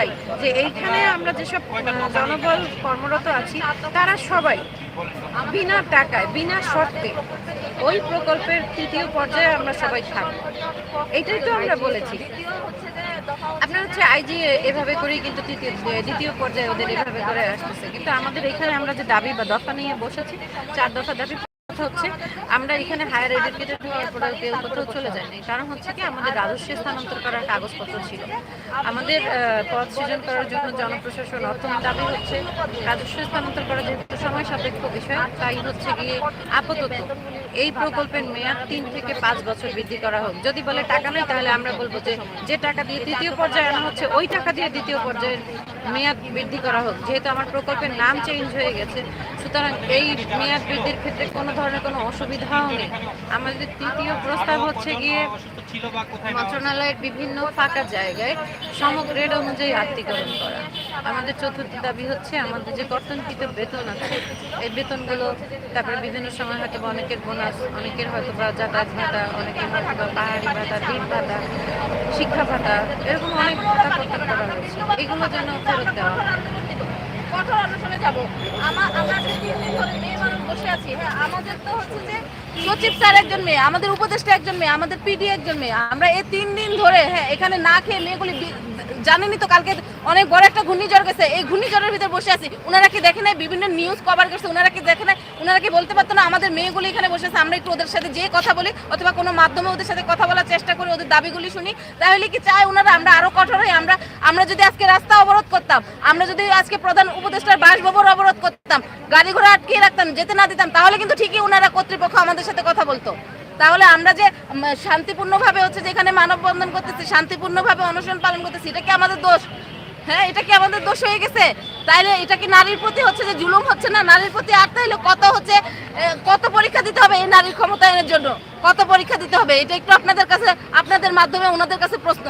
চাই যে এইখানে আমরা যেসব আহ, জনবল কর্মরত আছি তারা সবাই বিনা টাকায় বিনা শর্তে ওই প্রকল্পের তৃতীয় পর্যায়ে আমরা সবাই থাকব। এটাই তো আমরা বলেছি। আপনার হচ্ছে আইজি এভাবে করেই কিন্তু তৃতীয় দ্বিতীয় পর্যায়ে ওদের এভাবে করে আসতেছে। কিন্তু আমাদের এখানে আমরা যে দাবি বা দফা নিয়ে বসেছি চার দফা দাবি কথা হচ্ছে, আমরা এখানে হায়ার এডুকেটেড হওয়ার পরে কেউ কোথাও চলে যায়নি। কারণ হচ্ছে কি, আমাদের রাজস্বে স্থানান্তর করার কাগজপত্র ছিল। আমাদের পদ সৃজন করার জন্য জনপ্রশাসন অর্থ দাবি হচ্ছে। রাজস্ব স্থানান্তর করা যেহেতু সময় সাপেক্ষ বিষয়, তাই হচ্ছে গিয়ে আপাতত এই প্রকল্পের মেয়াদ তিন থেকে পাঁচ বছর বৃদ্ধি করা হোক। যদি বলে টাকা নেই, তাহলে আমরা বলব যে যে টাকা দিয়ে তৃতীয় পর্যায়ে আনা হচ্ছে, ওই টাকা দিয়ে দ্বিতীয় পর্যায়ের মেয়াদ বৃদ্ধি করা হোক। যেহেতু আমার প্রকল্পের নাম চেঞ্জ হয়ে গেছে, সুতরাং এই মেয়াদ বৃদ্ধির ক্ষেত্রে কোনো ধরনের কোনো অসুবিধাও নেই। আমাদের তৃতীয় প্রস্তাব হচ্ছে গিয়ে মন্ত্রণালয়ের বিভিন্ন ফাঁকা জায়গায় সমগ্রেড অনুযায়ী আত্মীকরণ করা। আমাদের চতুর্থ দাবি হচ্ছে আমাদের যে কর্তনকৃত বেতন আছে, এই বেতনগুলো তারপরে বিভিন্ন সময় হয়তো বা অনেকের বোনাস, অনেকের হয়তো বা যাতায়াত ভাতা, অনেকের হয়তো বা পাহাড়ি ভাতা দ্বীপ ভাতা, শিক্ষা ভাতা, এরকম অনেক ভাতা প্রত্যাগ করা হয়েছে এগুলো যেন ফেরত দেওয়া। কঠোর অনশনে যাব। আমা- আমরা মেয়ে বসে আছি হ্যাঁ আমাদের তো হচ্ছে যে সচিব স্যার একজন মেয়ে, আমাদের উপদেষ্টা একজন মেয়ে, আমাদের পিডি একজন মেয়ে। আমরা এই তিন দিন ধরে হ্যাঁ এখানে না খেয়ে মেয়েগুলি জানেনই তো কালকে অনেক বড় একটা ঘূর্ণিঝড় গেছে। এই ঘূর্ণিঝড়ের ভিতরে বসে আছি। ওনারা কি দেখে নাই? বিভিন্ন নিউজ কভার করছে। ওনারা কি দেখে নাই? ওনারা কি বলতে পারতো না, আমাদের মেয়েগুলি এখানে বসে আছে, আমরা একটু ওদের সাথে যে কথা বলি অথবা কোনো মাধ্যমে ওদের সাথে কথা বলার চেষ্টা করি, ওদের দাবিগুলি শুনি, তাহলে কি চায় ওনারা আমরা আরও কঠোর হই? আমরা আমরা যদি আজকে রাস্তা অবরোধ করতাম, আমরা যদি আজকে প্রধান উপদেষ্টার বাসভবন অবরোধ করতাম গাড়ি ঘোড়া আটকিয়ে রাখতাম, যেতে না দিতাম, তাহলে কিন্তু ঠিকই ওনারা কর্তৃপক্ষ আমাদের সাথে কথা বলতো। তাহলে আমরা যে শান্তিপূর্ণভাবে হচ্ছে যেখানে মানববন্ধন করতেছি, শান্তিপূর্ণভাবে অনশন পালন করতেছি, এটা কি আমাদের দোষ? হ্যাঁ এটা কি আমাদের দোষ হয়ে গেছে? তাইলে এটা কি নারীর প্রতি হচ্ছে যে জুলুম হচ্ছে না? নারীর প্রতি আর তাইলে কত হচ্ছে কত পরীক্ষা দিতে হবে এই নারীর ক্ষমতায়নের জন্য? কত পরীক্ষা দিতে হবে? এটা একটু আপনাদের কাছে, আপনাদের মাধ্যমে ওনাদের কাছে প্রশ্ন।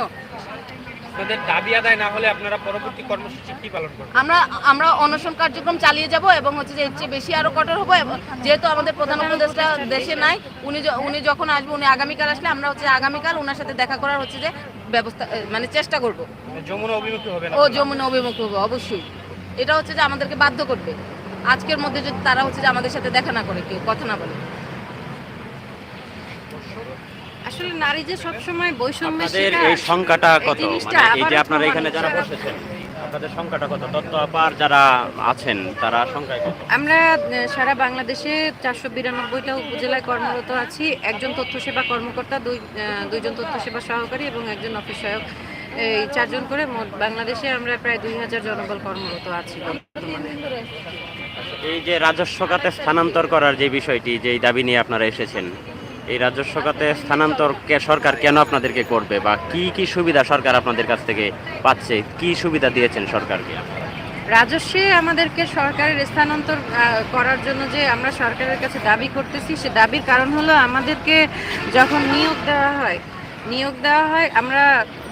আপনাদের দাবি আদায় না হলে আপনারা পরবর্তী কর্মসূচি কি পালন করবেন? আমরা আমরা অনশন কার্যক্রম চালিয়ে যাব এবং হচ্ছে যে চেয়ে বেশি আরও কঠোর হব এবং যেহেতু আমাদের প্রধান উপদেষ্টা দেশে নাই উনি উনি যখন আসবে উনি আগামীকাল আসলে আমরা হচ্ছে আগামীকাল ওনার সাথে দেখা করার হচ্ছে যে ব্যবস্থা মানে চেষ্টা করব। যমুনা অভিমুখী হবে ও যমুনা অভিমুখ হবে অবশ্যই। এটা হচ্ছে যে আমাদেরকে বাধ্য করবে। আজকের মধ্যে যদি তারা হচ্ছে যে আমাদের সাথে দেখা না করে কেউ কথা না বলে। আসলে নারী যে সবসময় বৈষম্যের আপনাদের এই সংখ্যাটা কত? মানে এই যে আপনারা এখানে যারা। বসেছেন আপনাদের সংখ্যাটা কত? তত্ত্ব আপার যারা আছেন তারা সংখ্যায় কত? আমরা সারা বাংলাদেশে চারশো বিরানব্বইটা উপজেলায় কর্মরত আছি। একজন তথ্য সেবা কর্মকর্তা দুই দুইজন তথ্য সেবা সহকারী এবং একজন অফিস সহায়ক। এই চারজন করে মোট বাংলাদেশে আমরা প্রায় দুই হাজার জনবল কর্মরত আছি এই যে রাজস্ব খাতে স্থানান্তর করার যে বিষয়টি যে দাবি নিয়ে আপনারা এসেছেন এই রাজস্ব খাতে স্থানান্তর সরকার কেন আপনাদেরকে করবে? বা কি কি সুবিধা সরকার আপনাদের কাছ থেকে পাচ্ছে? কি সুবিধা দিয়েছেন সরকারকে? রাজস্বে আমাদেরকে সরকারের স্থানান্তর করার জন্য যে আমরা সরকারের কাছে দাবি করতেছি, সে দাবির কারণ হলো আমাদেরকে যখন নিয়োগ দেওয়া হয়, নিয়োগ দেওয়া হয়, আমরা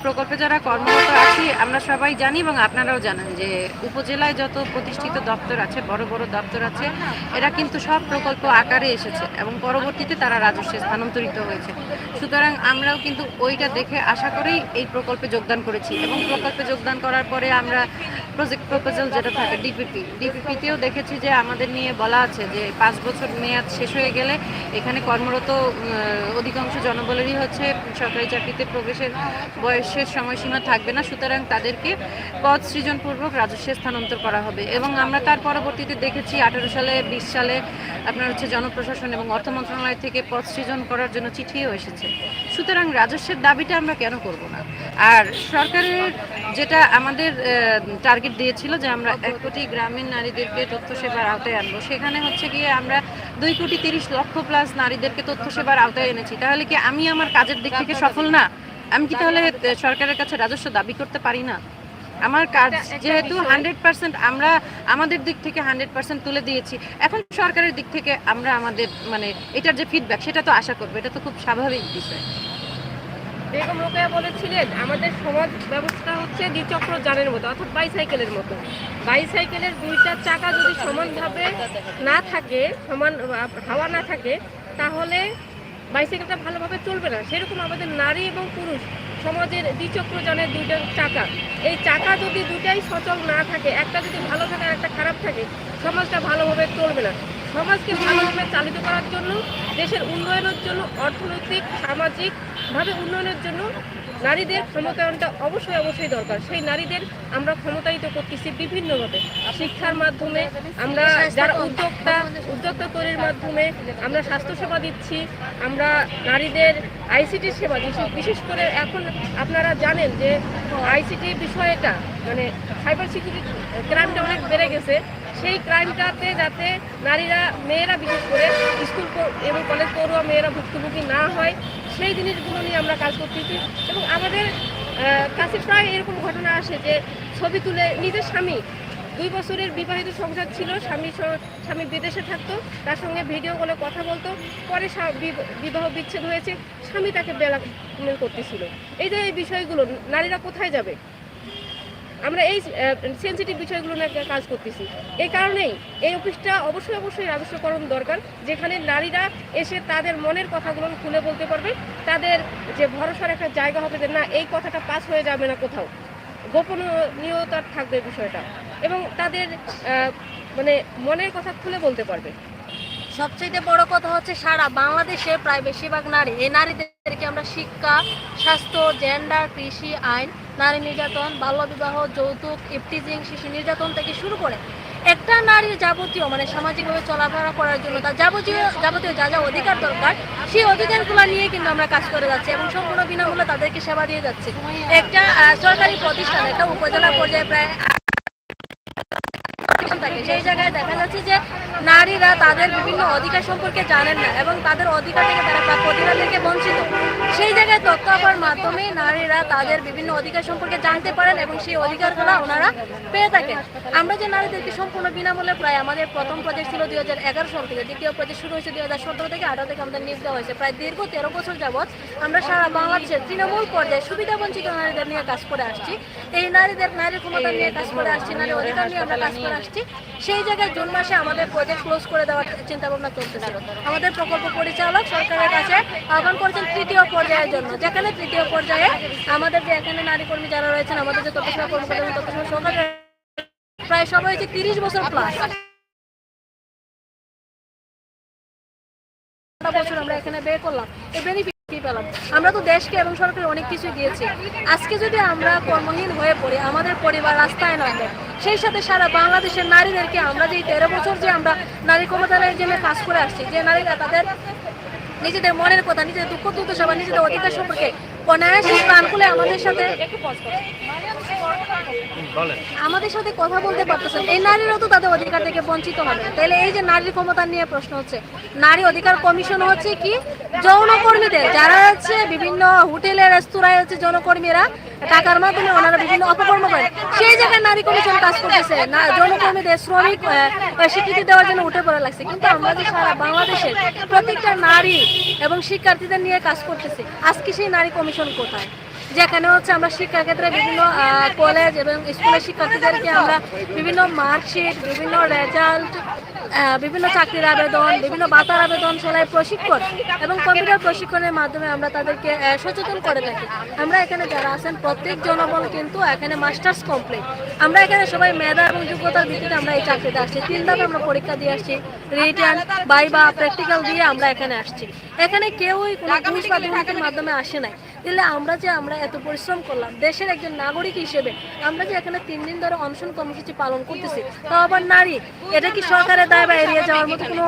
প্রকল্পে যারা কর্মরত আছি, আমরা সবাই জানি এবং আপনারাও জানেন যে উপজেলায় যত প্রতিষ্ঠিত দপ্তর আছে, বড় বড় দপ্তর আছে, এরা কিন্তু সব প্রকল্প আকারে এসেছে এবং পরবর্তীতে তারা রাজস্বে স্থানান্তরিত হয়েছে। সুতরাং আমরাও কিন্তু ওইটা দেখে আশা করেই এই প্রকল্পে যোগদান করেছি এবং প্রকল্পে যোগদান করার পরে আমরা প্রজেক্ট প্রপোজাল যেটা থাকে ডিপিপি ডিপিপিতেও দেখেছি যে আমাদের নিয়ে বলা আছে যে পাঁচ বছর মেয়াদ শেষ হয়ে গেলে এখানে কর্মরত অধিকাংশ জনবলেরই হচ্ছে সরকারি চাকরিতে প্রবেশের বয়সের সময়সীমা থাকবে না, সুতরাং তাদেরকে পদ সৃজনপূর্বক রাজস্বে স্থানান্তর করা হবে। এবং আমরা তার পরবর্তীতে দেখেছি আঠারো সালে, বিশ সালে আপনার হচ্ছে জনপ্রশাসন এবং অর্থ মন্ত্রণালয় থেকে পদ সৃজন করার জন্য চিঠিও এসেছে। সুতরাং রাজস্বের দাবিটা আমরা কেন করব না? আর সরকারের যেটা আমাদের টার্গেট দিয়েছিল যে আমরা এক কোটি গ্রামীণ নারীদেরকে তথ্য সেবার আওতায় আনব, সেখানে হচ্ছে গিয়ে আমরা দুই কোটি তিরিশ লক্ষ প্লাস নারীদেরকে তথ্য সেবার আওতায় এনেছি। তাহলে কি আমি আমার কাজের দিক থেকে সফল না? আমি কি তাহলে সরকারের কাছে রাজস্ব দাবি করতে পারি না? আমার কাজ যেহেতু হান্ড্রেড পার্সেন্ট আমরা আমাদের দিক থেকে হান্ড্রেড পার্সেন্ট তুলে দিয়েছি এখন সরকারের দিক থেকে আমরা আমাদের মানে এটার যে ফিডব্যাক সেটা তো আশা করব এটা তো খুব স্বাভাবিক বিষয়। বেগম রোকেয়া বলেছিলেন আমাদের সমাজ ব্যবস্থা হচ্ছে দ্বিচক্র যানের মতো অর্থাৎ বাইসাইকেলের মতো। বাইসাইকেলের দুইটা চাকা যদি সমানভাবে না থাকে সমান হাওয়া না থাকে তাহলে বাইসাইকেলটা ভালোভাবে চলবে না। সেরকম আমাদের নারী এবং পুরুষ সমাজের দ্বিচক্রযানের দুইটা চাকা। এই চাকা যদি দুটাই সচল না থাকে, একটা যদি ভালো থাকে আর একটা খারাপ থাকে, সমাজটা ভালোভাবে চলবে না। সমাজকে ভালোভাবে চালিত করার জন্য, দেশের উন্নয়নের জন্য, অর্থনৈতিক সামাজিকভাবে উন্নয়নের জন্য নারীদের ক্ষমতায়নটা অবশ্যই অবশ্যই দরকার। সেই নারীদের আমরা ক্ষমতায়িত করতেছি বিভিন্নভাবে। শিক্ষার মাধ্যমে আমরা যারা উদ্যোক্তা উদ্যোক্তা তৈরির মাধ্যমে আমরা স্বাস্থ্যসেবা দিচ্ছি, আমরা নারীদের আইসিটি সেবা দিচ্ছি। বিশেষ করে এখন আপনারা জানেন যে আইসিটি বিষয়টা মানে সাইবার সিকিউরিটি ক্রাইমটা অনেক বেড়ে গেছে। সেই ক্রাইমটাতে যাতে নারীরা, মেয়েরা বিশেষ করে স্কুল এবং কলেজ পড়ুয়া মেয়েরা ভুক্তভোগী না হয়, সেই জিনিসগুলো নিয়ে আমরা কাজ করতেছি এবং আমাদের কাছে প্রায় এরকম ঘটনা আসে যে ছবি তুলে নিজের স্বামী, দুই বছরের বিবাহিত সংসার ছিল, স্বামী স্বামী বিদেশে থাকতো, তার সঙ্গে ভিডিও কলে কথা বলতো, পরে বিবাহ বিচ্ছেদ হয়েছে, স্বামী তাকে বেলা করতেছিল। এই যে এই বিষয়গুলো, নারীরা কোথায় যাবে? আমরা এই সেন্সিটিভ বিষয়গুলো নিয়ে কাজ করতেছি। এই কারণেই এই অফিসটা অবশ্যই অবশ্যই রাজস্বকরণ দরকার, যেখানে নারীরা এসে তাদের মনের কথাগুলো খুলে বলতে পারবে। তাদের যে ভরসার একটা জায়গা হবে যে না, এই কথাটা পাস হয়ে যাবে না কোথাও। গোপনীয়তার থাকবে বিষয়টা। এবং তাদের মানে মনের কথা খুলে বলতে পারবে। সবচেয়ে বড় কথা হচ্ছে সারা বাংলাদেশে প্রায় বেশিরভাগ নারী, এই নারীদেরকে আমরা শিক্ষা, স্বাস্থ্য জেন্ডার কৃষি, আইন, নারী নির্যাতন, বাল্যবিবাহ, যৌতুক ইফটিজিং শিশু নির্যাতন থেকে শুরু করে একটা নারীর যাবতীয় মানে সামাজিকভাবে চলাফেরা করার জন্য তার যাবতীয় যাবতীয় যা যা অধিকার দরকার, সেই অধিকারগুলো নিয়ে কিন্তু আমরা কাজ করে যাচ্ছি এবং সম্পূর্ণ বিনামূল্যে তাদেরকে সেবা দিয়ে যাচ্ছি। একটা সরকারি প্রতিষ্ঠান, একটা উপজেলা পর্যায়ে প্রায় থাকে। সেই জায়গায় দেখা যাচ্ছে যে নারীরা তাদের বিভিন্ন অধিকার সম্পর্কে জানেন না এবং তাদের অধিকার থেকে তারা প্রাপ্য বঞ্চিত। সেই জায়গায় তথ্য আপার মাধ্যমে নারীরা তাদের বিভিন্ন অধিকার সম্পর্কে জানতে পারেন এবং সেই অধিকারগুলো ওনারা পেয়ে থাকেন। আমরা যে নারীদেরকে সম্পূর্ণ বিনামূল্যে প্রায় আমাদের প্রথম প্রজেক্ট ছিল দুই হাজার এগারো সাল থেকে। দ্বিতীয় প্রজেক্ট শুরু হয়েছে দুই হাজার সতেরো থেকে। আঠারো থেকে আমাদের নিয়োগ দেওয়া হয়েছে। প্রায় দীর্ঘ তেরো বছর যাবৎ আমরা সারা বাংলাদেশের তৃণমূল পর্যায়ে সুবিধা বঞ্চিত নারীদের নিয়ে কাজ করে আসছি। এই নারীদের নারী ক্ষমতা নিয়ে কাজ করে আসছি নারী অধিকার নিয়ে আমরা কাজ করে আসছি। সেই জায়গায় জুন মাসে আমাদের প্রজেক্ট ক্লোজ করে দেওয়ার চিন্তা ভাবনা চলতেছিল। আমাদের প্রকল্প পরিচালক সরকারের কাছে আহ্বান করেছেন তৃতীয় পর্যায়ের জন্য। যেখানে তৃতীয় পর্যায়ে আমাদের যে এখানে নারী কর্মী যারা রয়েছেন, আমাদের যে সেবা কর্মকর্তা এবং সরকার প্রায় সবাই হচ্ছে তিরিশ বছর প্লাস বছর আমরা এখানে বের করলাম। এই বেনিফিট পেলাম। আমরা তো দেশকে এবং সরকার অনেক কিছু দিয়েছি। আজকে যদি আমরা কর্মহীন হয়ে পড়ি, আমাদের পরিবার রাস্তায় নামবে সেই সাথে সারা বাংলাদেশের নারীদেরকে আমরা যে তেরো বছর যে আমরা নারী ক্ষমতায়নের জন্য কাজ করে আসছি, যে নারীরা তাদের নিজেদের মনের কথা, নিজেদের দুঃখ দুর্দশা বা নিজেদের অধিকার সম্পর্কে অনায়াসে প্রাণ খুলে আমাদের সাথে আমাদের সাথে কথা বলতে পারতেছেন। এই নারীরাও তো তাদের অধিকার থেকে বঞ্চিত হবে। তাহলে এই যে নারী ক্ষমতা নিয়ে প্রশ্ন হচ্ছে, নারী অধিকার কমিশন হচ্ছে কি? যৌনকর্মীদের, যারা হচ্ছে বিভিন্ন হোটেলে, রেস্তোরাঁয় হচ্ছে যৌনকর্মীরা টাকার মাধ্যমে ওনারা বিভিন্ন অপকর্ম করে। সেই জায়গায় নারী কমিশন কাজ করতেছে। না, যৌনকর্মীদের শ্রমিক স্বীকৃতি দেওয়ার জন্য উঠে পড়ে লাগছে। কিন্তু আমরা যে সারা বাংলাদেশের প্রত্যেকটা নারী এবং শিক্ষার্থীদের নিয়ে কাজ করতেছি, আজকে সেই নারী কমিশন কোথায়? যেখানে হচ্ছে আমরা শিক্ষাক্ষেত্রে বিভিন্ন কলেজ এবং স্কুলের শিক্ষার্থীদেরকে আমরা বিভিন্ন মার্কশিট বিভিন্ন রেজাল্ট বিভিন্ন চাকরির আবেদন, বিভিন্ন বাতার আবেদন সেলাই প্রশিক্ষণ এবং কম্পিউটার প্রশিক্ষণের মাধ্যমে আমরা তাদেরকে সচেতন করে থাকি। আমরা এখানে যারা আছেন, প্রত্যেক জনবল কিন্তু এখানে মাস্টার্স কমপ্লিট। আমরা এখানে সবাই মেধা এবং যোগ্যতার ভিত্তিতে আমরা এই চাকরিতে আসছি। তিন ধাপে আমরা পরীক্ষা দিয়ে আসছি। রিটার্ন বাইবা প্র্যাকটিক্যাল দিয়ে আমরা এখানে আসছি। এখানে কেউই কোনো ঘুষ বা দুর্নীতির মাধ্যমে আসে নাই। তাহলে আমরা যে আমরা এত পরিশ্রম করলাম, দেশের একজন নাগরিক হিসেবে আমরা যে এখানে তিন দিন ধরে অনশন কর্মসূচি পালন করতেছি তাও আবার নারী, এটা কি সরকারের দায় বা এড়িয়ে যাওয়ার মতো কোনো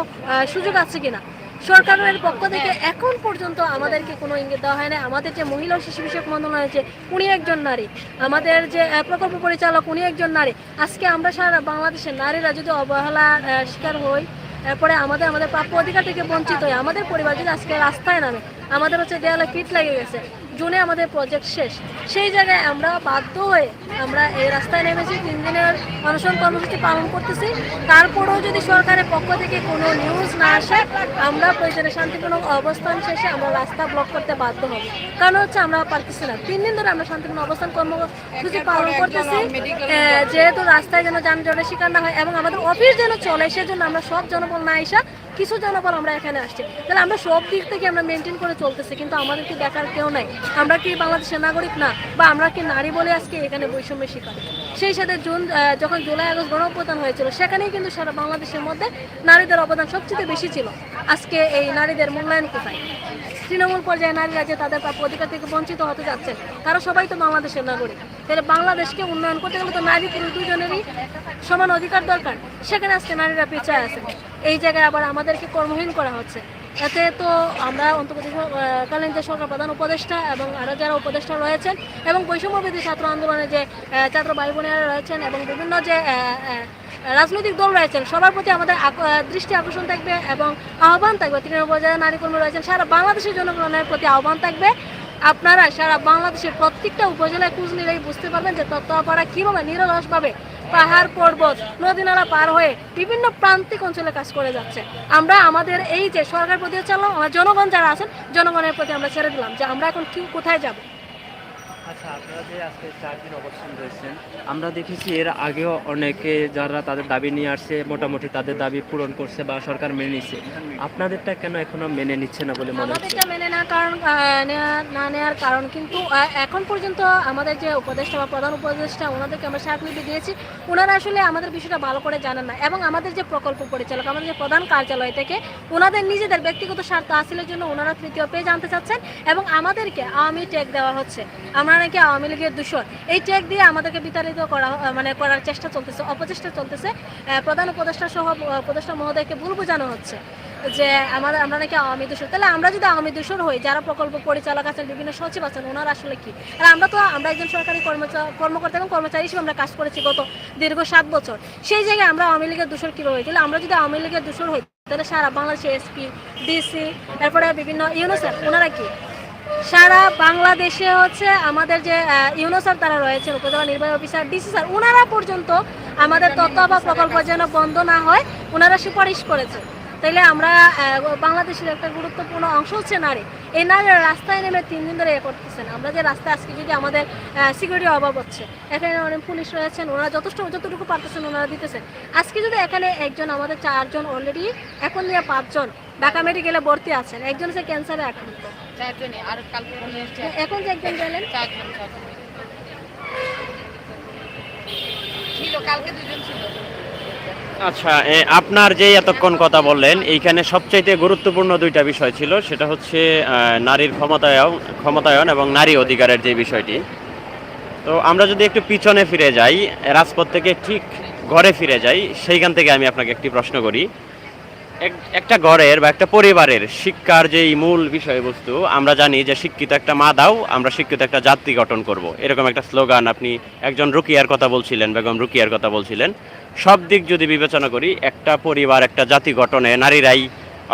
সুযোগ আছে কিনা? সরকারের পক্ষ থেকে এখন পর্যন্ত আমাদেরকে কোনো ইঙ্গিত দেওয়া হয় না আমাদের যে মহিলা ও শিশু বিষয়ক মন্ত্রণালয় আছে উনি একজন নারী। আমাদের যে প্রকল্প পরিচালক উনি একজন নারী। আজকে আমরা সারা বাংলাদেশের নারীরা যদি অবহেলার শিকার হই এরপরে আমাদের আমাদের প্রাপ্য অধিকার থেকে বঞ্চিত হয় আমাদের পরিবার যদি আজকে রাস্তায় নামে আমাদের হচ্ছে দেয়ালে পিঠ লেগে গেছে জুনে আমাদের প্রজেক্ট শেষ। সেই জায়গায় আমরা বাধ্য হয়ে আমরা এই রাস্তায় নেমেছি, তিন দিনের অনশন কর্মসূচি পালন করতেছি। তারপরেও যদি সরকারের পক্ষ থেকে কোনো নিউজ না আসে, আমরা প্রয়োজনে শান্তিপূর্ণ অবস্থান শেষে আমরা রাস্তা ব্লক করতে বাধ্য হব। কারণ হচ্ছে আমরা পারতেছি না। তিন দিন ধরে আমরা শান্তিপূর্ণ অবস্থান কর্মসূচি পালন করতেছি। যেহেতু রাস্তায় যেন যানজটের শিকার না হয় এবং আমাদের অফিস যেন চলে, সেজন্য আমরা সব জনবল না এসা কিছু জানার পর আমরা এখানে আসছি। তাহলে আমরা সব দিক থেকে আমরা মেনটেন করে চলতেছি, কিন্তু আমাদেরকে দেখার কেউ নাই? আমরা কি বাংলাদেশের নাগরিক না? বা আমরা কি নারী বলে আজকে এখানে বৈষম্যের শিকার? সেই সাথে জুন যখন জুলাই আগস্ট গণঅভ্যুত্থান হয়েছিল, সেখানেই কিন্তু সারা বাংলাদেশের মধ্যে নারীদের অবদান সবচেয়ে বেশি ছিল। আজকে এই নারীদের মূল্যায়ন কোথায়? তৃণমূল পর্যায়ে নারীরা যে তাদের প্রাপ্য অধিকার থেকে বঞ্চিত হতে যাচ্ছেন, তারা সবাই তো বাংলাদেশের নাগরিক। তাহলে বাংলাদেশকে উন্নয়ন করতে গেলে তো নারী পুরুষ দুজনেরই সমান অধিকার দরকার। সেখানে আজকে নারীরা পিছিয়ে আছে। এই জায়গায় আবার আমাদেরকে কর্মহীন করা হচ্ছে। এতে তো আমরা অন্তর্বর্তীকালীন যে সরকার প্রধান উপদেষ্টা এবং আরও যারা উপদেষ্টা রয়েছেন এবং বৈষম্যবিধি ছাত্র আন্দোলনে যে ছাত্র ভাই বোনেরা রয়েছেন এবং বিভিন্ন যে রাজনৈতিক দল রয়েছেন, সবার প্রতি আমাদের দৃষ্টি আকর্ষণ থাকবে এবং আহ্বান থাকবে। তৃণমূল পর্যায়ে নারী কর্মী রয়েছেন, সারা বাংলাদেশের জনগণের প্রতি আহ্বান থাকবে। আপনারা সারা বাংলাদেশের প্রত্যেকটা উপজেলায় খোঁজ নিলেই বুঝতে পারবেন যে তত্ত্বাপাড়া কীভাবে নিরলসভাবে পাহাড় পর্বত নদী নালা পার হয়ে বিভিন্ন প্রান্তিক অঞ্চলে কাজ করে যাচ্ছে। আমরা আমাদের এই যে সরকার প্রতি চালাম আমার জনগণ যারা আছেন, জনগণের প্রতি আমরা ছেড়ে দিলাম যে আমরা এখন কি, কোথায় যাব? আচ্ছা আমরা দেখেছি এর আগেও অনেকে যারা তাদের দাবি নিয়ে আসছে, মোটামুটি তাদের দাবি পূরণ করছে বা সরকার মেনে নিচ্ছে। আপনাদেরটা কেন এখনও মেনে নিচ্ছে না বলে মনে হচ্ছে? মেনে না কারণ না নেওয়ার কারণ কিন্তু এখন পর্যন্ত আমাদের যে উপদেষ্টা বা প্রধান উপদেষ্টা, ওনাদেরকে আমরা স্মারকলিপি দিয়েছি। ওনারা আসলে আমাদের বিষয়টা ভালো করে জানেন না এবং আমাদের যে প্রকল্প পরিচালক, আমাদের যে প্রধান কার্যালয় থেকে ওনাদের নিজেদের ব্যক্তিগত স্বার্থ হাসিলের জন্য ওনারা তৃতীয় পেয়ে জানতে চাচ্ছেন এবং আমাদেরকে আওয়ামী ট্যাগ দেওয়া হচ্ছে। আমরা নাকি আওয়ামী লীগের দূষণ? এই চেক দিয়ে আমাদেরকে বিতাড়িত করা মানে করার চেষ্টা চলতেছে, অপচেষ্টা চলতেছে। প্রধান উপদেষ্টা সহ উপদেষ্টা মহোদয়কে ভুল বোঝানো হচ্ছে যে আমাদের, আমরা নাকি আওয়ামী দূষণ। তাহলে আমরা যদি আওয়ামী দূষণ হই, যারা প্রকল্প পরিচালক আছেন, বিভিন্ন সচিব আছেন, ওনারা আসলে কি? আর আমরা তো, আমরা একজন সরকারি কর্মচারী কর্মকর্তা এবং কর্মচারী হিসেবে আমরা কাজ করেছি গত দীর্ঘ সাত বছর। সেই জায়গায় আমরা আওয়ামী লীগের দূষণ কীভাবে হই? তাহলে আমরা যদি আওয়ামী লীগের দূষণ হই, তাহলে সারা বাংলাদেশে এসপি ডিসি তারপরে বিভিন্ন ইউনিসেফ, ওনারা কি? সারা বাংলাদেশে হচ্ছে আমাদের যে ইউনোসার তারা রয়েছেন, উপজেলা নির্বাহী অফিসার, ডিসি স্যার ওনারা পর্যন্ত আমাদের তথ্য বা প্রকল্প যেন বন্ধ না হয় ওনারা সুপারিশ করেছে। তাইলে আমরা বাংলাদেশের একটা গুরুত্বপূর্ণ অংশ হচ্ছে নারী। এই নারীরা রাস্তায় নেমে তিন দিন ধরে এ করতেছেন। আমরা যে রাস্তায় আজকে যদি আমাদের সিকিউরিটি অভাব হচ্ছে, এখানে অনেক পুলিশ রয়েছেন, ওনারা যথেষ্ট, যতটুকু পারতেছেন ওনারা দিতেছেন। আজকে যদি এখানে একজন, আমাদের চারজন অলরেডি এখন নিয়ে পাঁচজন ঢাকা মেডিকেলে ভর্তি আছেন, একজন হচ্ছে ক্যান্সারে আক্রান্ত। চারজনই আর কালকে হচ্ছে এখন যে গেলেন? চারজন চারজন। ছিল কালকে দুজন ছিল। আচ্ছা আপনার যে এতক্ষণ কথা বললেন এইখানে সবচাইতে গুরুত্বপূর্ণ দুইটা বিষয় ছিল সেটা হচ্ছে আহ, নারীর ক্ষমতায়ন ক্ষমতায়ন এবং নারী অধিকারের যে বিষয়টি। তো আমরা যদি একটু পিছনে ফিরে যাই রাজপথ থেকে ঠিক ঘরে ফিরে যাই সেইখান থেকে আমি আপনাকে একটি প্রশ্ন করি। একটা ঘরের বা একটা পরিবারের শিক্ষার যেই মূল বিষয়বস্তু, আমরা জানি যে শিক্ষিত একটা মা দাও, আমরা শিক্ষিত একটা জাতি গঠন করব। এরকম একটা স্লোগান আপনি একজন রুকিয়ার কথা বলছিলেন, বেগম রুকিয়ার কথা বলছিলেন। সব দিক যদি বিবেচনা করি, একটা পরিবার, একটা জাতি গঠনে নারীরাই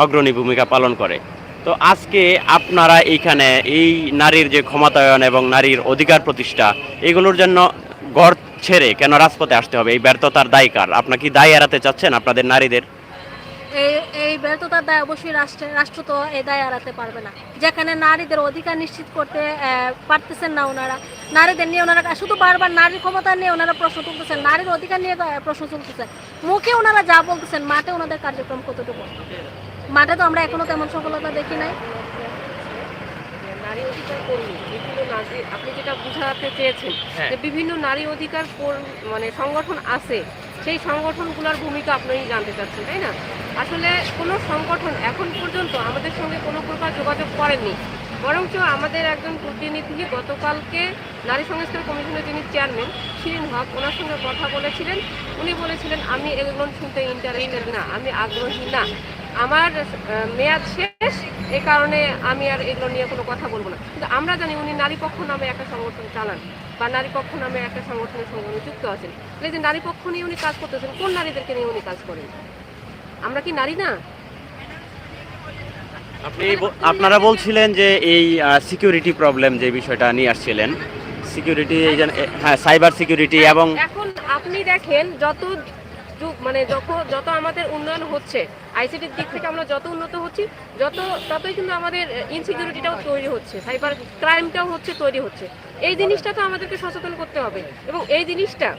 অগ্রণী ভূমিকা পালন করে। তো আজকে আপনারা এইখানে এই নারীর যে ক্ষমতায়ন এবং নারীর অধিকার প্রতিষ্ঠা, এগুলোর জন্য ঘর ছেড়ে কেন রাজপথে আসতে হবে? এই ব্যর্থতার দায়কার, আপনার কি দায় এড়াতে চাচ্ছেন আপনাদের নারীদের? এই এই ব্যর্থতার দায় অবশ্যই রাষ্ট্র রাষ্ট্র তো এই দায় এড়াতে পারবে না। যেখানে নারীদের অধিকার নিশ্চিত করতে পারতেছেন না ওনারা। নারীদের নিয়ে ওনারা শুধু বারবার নারীর ক্ষমতা নিয়ে ওনারা প্রশ্ন তুলতেছেন নারীর অধিকার নিয়ে প্রশ্ন তুলতেছে মুখে ওনারা যা বলতেছেন মাঠে ওনাদের কার্যক্রম কতটুকু? মাঠে তো আমরা এখনও তেমন সফলতা দেখি নাই। নারী অধিকার কর্মী বিভিন্ন নারী আপনি যেটা বোঝাতে চেয়েছেন হ্যাঁ। যে বিভিন্ন নারী অধিকার কর- মানে সংগঠন আছে সেই সংগঠনগুলোর ভূমিকা আপনি জানতে চাচ্ছেন, তাই না? আসলে কোনো সংগঠন এখন পর্যন্ত আমাদের সঙ্গে কোনো প্রকার যোগাযোগ করেননি। বরঞ্চ আমাদের একজন প্রতিনিধি গতকালকে নারী সংস্কার কমিশনের যিনি চেয়ারম্যান, শিরিন হক, ওনার সঙ্গে কথা বলেছিলেন। উনি বলেছিলেন, আমি এগুলো শুনতে ইন্টারেস্টেড না, আমি আগ্রহী না। আমার মেয়াদ শেষ, এ কারণে আমি আর এগুলো নিয়ে কোনো কথা বলব না। কিন্তু আমরা জানি উনি নারী পক্ষ নামে একটা সংগঠন চালান। বা নারী পক্ষ নামে একটা সংগঠনের সঙ্গে উনি যুক্ত আছেন। তাহলে যে নারী পক্ষ নিয়ে উনি কাজ করতেছেন কোন নারীদেরকে নিয়ে উনি কাজ করেন? আমরা কি নারী না? আপনি আপনারা বলছিলেন যে এই সিকিউরিটি প্রবলেম যে বিষয়টা নিয়ে আসছিলেন। সিকিউরিটি এই যে হ্যাঁ সাইবার সিকিউরিটি এবং এখন আপনি দেখেন যত যুগ- মানে যত যত আমাদের উন্নয়ন হচ্ছে আইসিটির দিক থেকে আমরা যত উন্নত হচ্ছি, যত, ততই কিন্তু আমাদের ইনসিকিউরিটিটাও তৈরি হচ্ছে সাইবার ক্রাইমটাও হচ্ছে, তৈরি হচ্ছে। এই জিনিসটা তো আমাদেরকে সচেতন করতে হবে। এবং এই জিনিসটা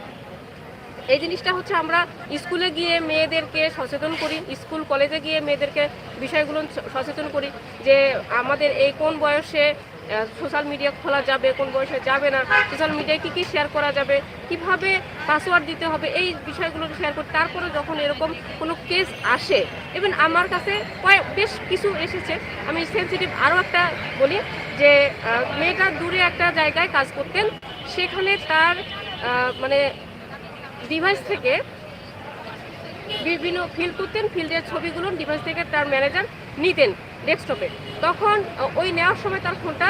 এই জিনিসটা হচ্ছে আমরা স্কুলে গিয়ে মেয়েদেরকে সচেতন করি, স্কুল, কলেজে গিয়ে মেয়েদেরকে বিষয়গুলো সচেতন করি যে আমাদের এই কোন বয়সে সোশ্যাল মিডিয়া খোলা যাবে, কোন বয়সে যাবে না সোশ্যাল মিডিয়ায় কী কী শেয়ার করা যাবে, কীভাবে পাসওয়ার্ড দিতে হবে, এই বিষয়গুলো শেয়ার করি তারপরে যখন এরকম কোনো কেস আসে ইভেন আমার কাছে কয়েক, বেশ কিছু এসেছে, আমি সেন্সিটিভ আরও একটা বলি যে মেয়েটা দূরে একটা জায়গায় কাজ করতেন, সেখানে তার মানে ডিভাইস থেকে বিভিন্ন ফিল্ড করতেন ফিল্ডের ছবিগুলো ডিভাইস থেকে তার ম্যানেজার নিতেন ডেস্কটপে তখন ওই নেওয়ার সময় তার ফোনটা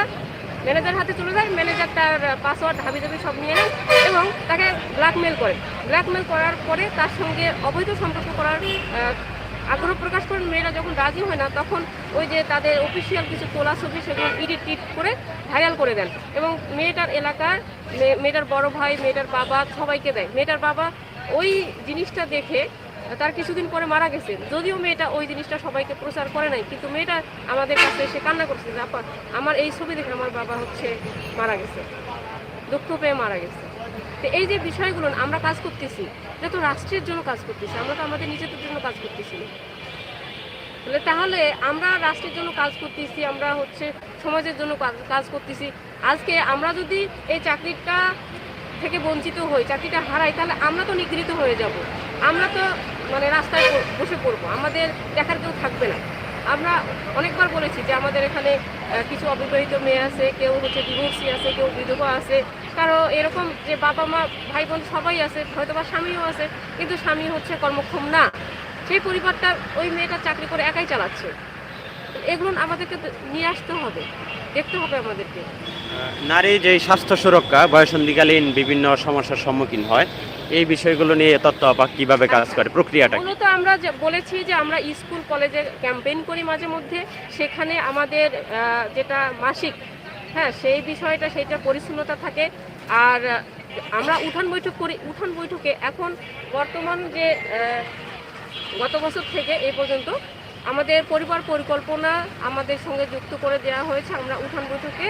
ম্যানেজার হাতে চলে যায়, ম্যানেজার তার পাসওয়ার্ড হাবি জাবি সব নিয়ে নেয় এবং তাকে ব্ল্যাকমেল করে। ব্ল্যাকমেল করার পরে তার সঙ্গে অবৈধ সম্পর্ক করার আগ্রহ প্রকাশ করেন মেয়েরা যখন রাজি হয় না, তখন ওই যে তাদের অফিসিয়াল কিছু তোলা ছবি সেগুলো এডিট টিট করে ভাইরাল করে দেন এবং মেয়েটার এলাকার মেয়েটার বড় ভাই, মেয়েটার বাবা সবাইকে দেয়। মেয়েটার বাবা ওই জিনিসটা দেখে তার কিছুদিন পরে মারা গেছে। যদিও মেয়েটা ওই জিনিসটা সবাইকে প্রচার করে নাই, কিন্তু মেয়েটা আমাদের কাছে এসে কান্না করছে যে, আপা, আমার এই ছবি দেখে আমার বাবা হচ্ছে মারা গেছে, দুঃখ পেয়ে মারা গেছে। তো এই যে বিষয়গুলো, আমরা কাজ করতেছি, এটা তো রাষ্ট্রের জন্য কাজ করতেছি, আমরা তো আমাদের নিজেদের জন্য কাজ করতেছি। তাহলে তাহলে আমরা রাষ্ট্রের জন্য কাজ করতেছি, আমরা হচ্ছে সমাজের জন্য কাজ করতেছি। আজকে আমরা যদি এই চাকরিটা থেকে বঞ্চিত হই, চাকরিটা হারাই, তাহলে আমরা তো নিগৃহীত হয়ে যাব। আমরা তো মানে রাস্তায় বসে পড়ব। আমাদের দেখার কেউ থাকবে না। আমরা অনেকবার বলেছি যে আমাদের এখানে কিছু অবিবাহিত মেয়ে আছে, কেউ হচ্ছে ডিভোর্সি আছে, কেউ বিধবা আছে। কারও এরকম যে বাবা মা ভাই বোন সবাই আছে হয়তো বা স্বামীও আছে, কিন্তু স্বামী হচ্ছে কর্মক্ষম না। সেই পরিবারটা ওই মেয়েটা চাকরি করে একাই চালাচ্ছে। এগুলো আমাদেরকে নিয়ে আসতে হবে। দেখতে হবে আমাদেরকে। নারী যে স্বাস্থ্য সুরক্ষা বয়সন্ধিকালীন বিভিন্ন সমস্যার সম্মুখীন হয়, এই বিষয়গুলো নিয়ে তত্ত্ব আপাক কীভাবে কাজ করে, প্রক্রিয়াটা? মূলত আমরা যে বলেছি যে আমরা স্কুল, কলেজে ক্যাম্পেইন করি মাঝে মধ্যে, সেখানে আমাদের যেটা মাসিক হ্যাঁ সেই বিষয়টা, সেইটা পরিচ্ছন্নতা থাকে আর আমরা উঠান বৈঠক করি, উঠান বৈঠকে এখন বর্তমান যে গত বছর থেকে এই পর্যন্ত আমাদের পরিবার পরিকল্পনা আমাদের সঙ্গে যুক্ত করে দেওয়া হয়েছে আমরা উঠান বৈঠকে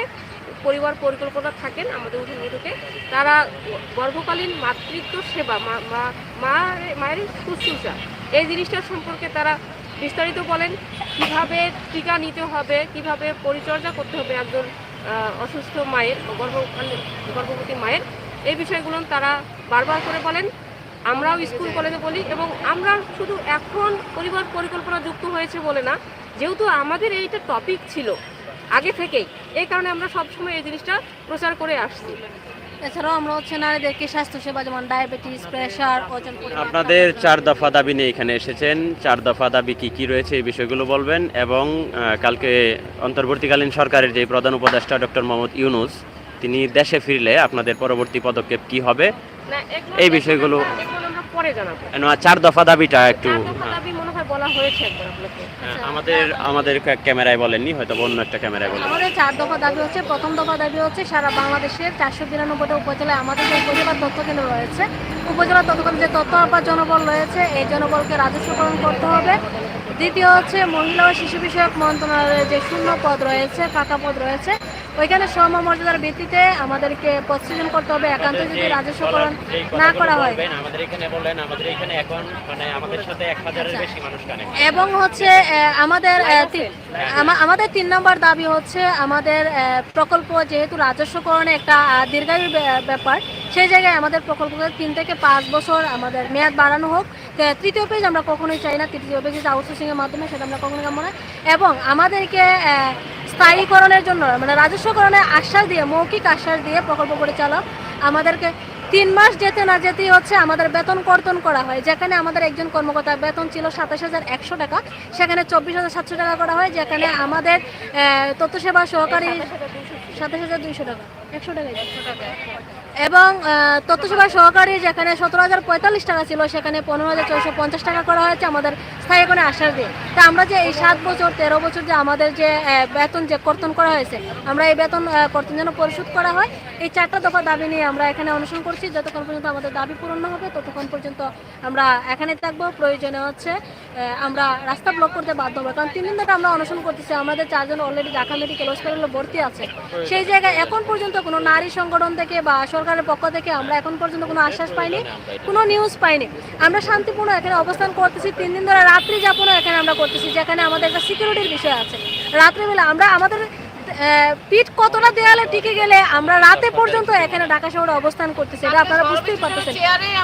পরিবার পরিকল্পনা থাকেন আমাদের উঠান বৈঠকে তারা গর্ভকালীন মাতৃত্ব সেবা, মা- মায়ের শুশ্রূষা, এই জিনিসটার সম্পর্কে তারা বিস্তারিত বলেন। কীভাবে টিকা নিতে হবে, কীভাবে পরিচর্যা করতে হবে একজন অসুস্থ মায়ের, গর্ভকালীন, গর্ভবতী মায়ের, এই বিষয়গুলো তারা বারবার করে বলেন। আমরাও স্কুল, কলেজে বলি এবং আমরা শুধু এখন পরিবার পরিকল্পনা যুক্ত হয়েছে বলে না, যেহেতু আমাদের এইটা টপিক ছিল আগে থেকেই। এই কারণে আমরা সবসময় এই জিনিসটা প্রচার করে আসছি। এছাড়াও আমরা হচ্ছে নারীদেরকে স্বাস্থ্যসেবা যেমন ডায়াবেটিস প্রেশার ওজন আপনাদের চার দফা দাবি নিয়ে এখানে এসেছেন। চার দফা দাবি কি কি রয়েছে এই বিষয়গুলো বলবেন। এবং কালকে অন্তর্বর্তীকালীন সরকারের যে প্রধান উপদেষ্টা ডক্টর মোহাম্মদ ইউনুস তিনি দেশে ফিরলে আপনাদের পরবর্তী পদক্ষেপ কি হবে? এই বিষয়গুলো- চার দফা দাবিটা একটু হ্যাঁ, মনে হয় হ্যাঁ, আমাদের আমাদের ক্যামেরায় বলেননি হয়তো অন্য একটা ক্যামেরায় বলেন আমাদের চার দফা দাবি হচ্ছে প্রথম দফা দাবি হচ্ছে সারা বাংলাদেশের চারশো বিরানব্বইটা উপজেলায় আমাদের যে উপজেলা তথ্য কেন্দ্র রয়েছে উপজেলা তথ্য কেন্দ্রে যে তথ্য আপার জনবল রয়েছে এই জনবলকে রাজস্বকরণ করতে হবে। দ্বিতীয় হচ্ছে মহিলা ও শিশু বিষয়ক মন্ত্রণালয়ের যে শূন্য পদ রয়েছে ফাঁকা পদ রয়েছে ওইখানে সমমর্যাদার ভিত্তিতে আমাদেরকে পদ সৃজন করতে হবে। একান্ত যদি রাজস্বকরণ না করা হয়। আমাদের এখানে বলেন আমাদের এখানে এখন মানে আমাদের সাথে এক হাজারের আচ্ছা। বেশি মানুষ কানে এবং হচ্ছে আমাদের তি- আমা- আমাদের তিন নম্বর দাবি হচ্ছে আমাদের প্রকল্প যেহেতু রাজস্বকরণে একটা দীর্ঘায়ু ব্যাপার সেই জায়গায় আমাদের প্রকল্পকে তিন থেকে পাঁচ বছর আমাদের মেয়াদ বাড়ানো হোক। তৃতীয় পেজ আমরা কখনোই চাই না তৃতীয় পেজ আউটসোর্সিংয়ের মাধ্যমে সেটা আমরা কখনোই কাম্য না এবং আমাদেরকে স্থায়ীকরণের জন্য মানে রাজস্বকরণের আশ্বাস দিয়ে মৌখিক আশ্বাস দিয়ে প্রকল্প পরিচালক আমাদেরকে তিন মাস যেতে না যেতেই হচ্ছে আমাদের বেতন কর্তন করা হয়। যেখানে আমাদের একজন কর্মকর্তার বেতন ছিল সাতাশ হাজার একশো টাকা সেখানে চব্বিশ হাজার সাতশো টাকা করা হয় যেখানে আমাদের আহ, তথ্য সেবা সহকারী সাতাশ হাজার দুইশো টাকা। এবং আহ, তথ্য সেবা সহকারী যেখানে সতেরো হাজার পঁয়তাল্লিশ টাকা ছিল সেখানে পনেরো হাজার ছয়শো পঞ্চাশ টাকা করা হয়েছে আমাদের স্থায়ী কোনো আশ্বাস দিয়ে তা আমরা যে এই সাত বছর তেরো বছর যে আমাদের যে বেতন যে কর্তন করা হয়েছে আমরা এই বেতন কর্তন যেন পরিশোধ করা হয় এই চারটা দফা দাবি নিয়ে আমরা এখানে অনুসরণ করছি। যতক্ষণ পর্যন্ত আমাদের দাবি পূরণ হবে ততক্ষণ পর্যন্ত আমরা এখানে থাকব। প্রয়োজনে হচ্ছে আমরা রাস্তা ব্লক করতে বাধ্য হব। কারণ তিন দিন ধরে আমরা অনুসরণ করতেছি। আমাদের চারজন অলরেডি ঢাকা মেডিকেল হসপিটালে ভর্তি আছে। সেই জায়গায় এখন পর্যন্ত কোনো নারী সংগঠন থেকে বা সরকারের পক্ষ থেকে আমরা এখন পর্যন্ত কোনো আশ্বাস পাইনি, কোনো নিউজ পাইনি। আমরা শান্তিপূর্ণ এখানে অবস্থান করতেছি, তিন দিন ধরে রাত্রি যাপনও এখানে আমরা করতেছি, যেখানে আমাদের একটা সিকিউরিটির বিষয় আছে। রাত্রিবেলা আমরা আমাদের পিঠ কতটা দেয়ালে টিকে গেলে আমরা রাতে পর্যন্ত এখানে ঢাকা শহরে অবস্থান করতেছি, এটা আপনারা বুঝতেই পারতেছেন।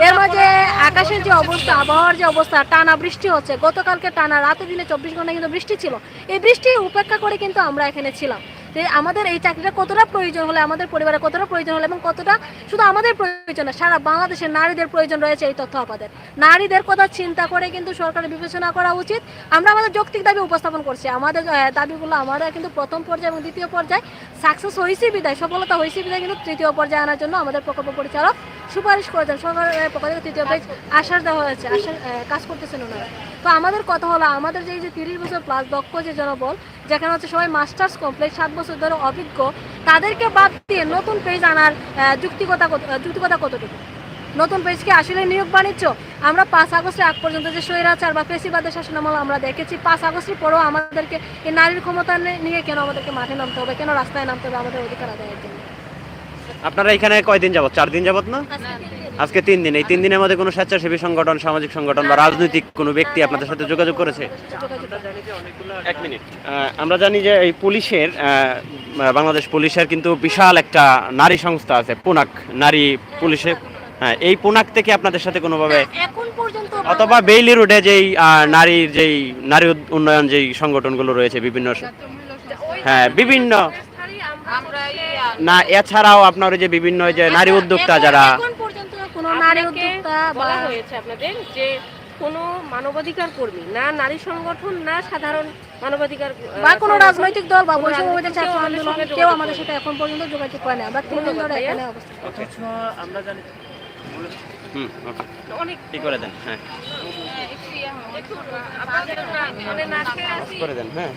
এর মাঝে আকাশের যে অবস্থা, আবহাওয়ার যে অবস্থা, টানা বৃষ্টি হচ্ছে। গতকালকে টানা রাতে দিনে চব্বিশ ঘণ্টা কিন্তু বৃষ্টি ছিল। এই বৃষ্টি উপেক্ষা করে কিন্তু আমরা এখানে ছিলাম। যে আমাদের এই চাকরিটা কতটা প্রয়োজন হলে, আমাদের পরিবারে কতটা প্রয়োজন হলে এবং কতটা শুধু আমাদের প্রয়োজন না, সারা বাংলাদেশের নারীদের প্রয়োজন রয়েছে এই তথ্য আপাদের নারীদের কথা চিন্তা করে কিন্তু সরকারের বিবেচনা করা উচিত। আমরা আমাদের যৌক্তিক দাবি উপস্থাপন করছি। আমাদের দাবিগুলো আমরা কিন্তু প্রথম পর্যায়ে এবং দ্বিতীয় পর্যায়ে। সাকসেস হয়েছে বিদায়, সফলতা হয়েছে বিদায় কিন্তু তৃতীয় পর্যায়ে আনার জন্য আমাদের প্রকল্প পরিচালক সুপারিশ করেছেন। সরকারের পক্ষ থেকে তৃতীয় পেজ আশ্বাস দেওয়া হয়েছে, আশ্বাস কাজ করতেছেন ওনারা। তো আমাদের কথা হলো, আমাদের যে যে তিরিশ বছর প্লাস দক্ষ যে জনবল, যেখানে হচ্ছে সবাই মাস্টার্স কমপ্লিট সাত বছর ধরে অভিজ্ঞ, তাদেরকে বাদ দিয়ে নতুন পেজ আনার যুক্তিকতা কত- যুক্তিকতা কতটুকু? নতুন পেজ কি আসলে নিয়োগ বাণিজ্য। আমরা পাঁচ আগস্টের আগ পর্যন্ত যে স্বৈরাচার বা পেশিবাদের শাসনামল আমরা দেখেছি পাঁচ আগস্টের পরেও আমাদেরকে এই নারীর ক্ষমতা নিয়ে কেন আমাদেরকে মাঠে নামতে হবে কেন রাস্তায় নামতে হবে আমাদের অধিকার আদায়ের জন্য? আপনারা এখানে কয়দিন যাবত চার দিন যাবত না? আজকে তিন দিন। এই তিন দিনের মধ্যে কোনো স্বেচ্ছাসেবী সংগঠন সামাজিক সংগঠন বা রাজনৈতিক কোনো ব্যক্তি আপনাদের সাথে যোগাযোগ করেছে? এক মিনিট। আমরা জানি যে এই পুলিশের আহ, বাংলাদেশ পুলিশের কিন্তু বিশাল একটা নারী সংস্থা আছে পুনাক নারী পুলিশের। হ্যাঁ এই পুনাক থেকে আপনাদের সাথে কোনোভাবে এখন পর্যন্ত অথবা বেইলি রোডে যেই নারীর যেই নারী উন্নয়ন যেই সংগঠনগুলো রয়েছে বিভিন্ন হ্যাঁ বিভিন্ন না এছাড়াও আপনার ওই যে বিভিন্ন যে নারী উদ্যোক্তা যারা এখন কোনো নারী উদ্যোক্তা বলা হয়েছে আপনাদের যে কোনো মানবাধিকার কর্মী না নারী সংগঠন না সাধারণ মানবাধিকার বা কোনো রাজনৈতিক দল বা ছাত্র আন্দোলন কেউ আমাদের সাথে এখন পর্যন্ত যোগাযোগ করে না আমরা তিন দিন ধরে এখানে অবস্থান অথচ আমরা জানি হুম ওকে। ঠিক করে দেন হ্যাঁ। মানে করে দেন হ্যাঁ।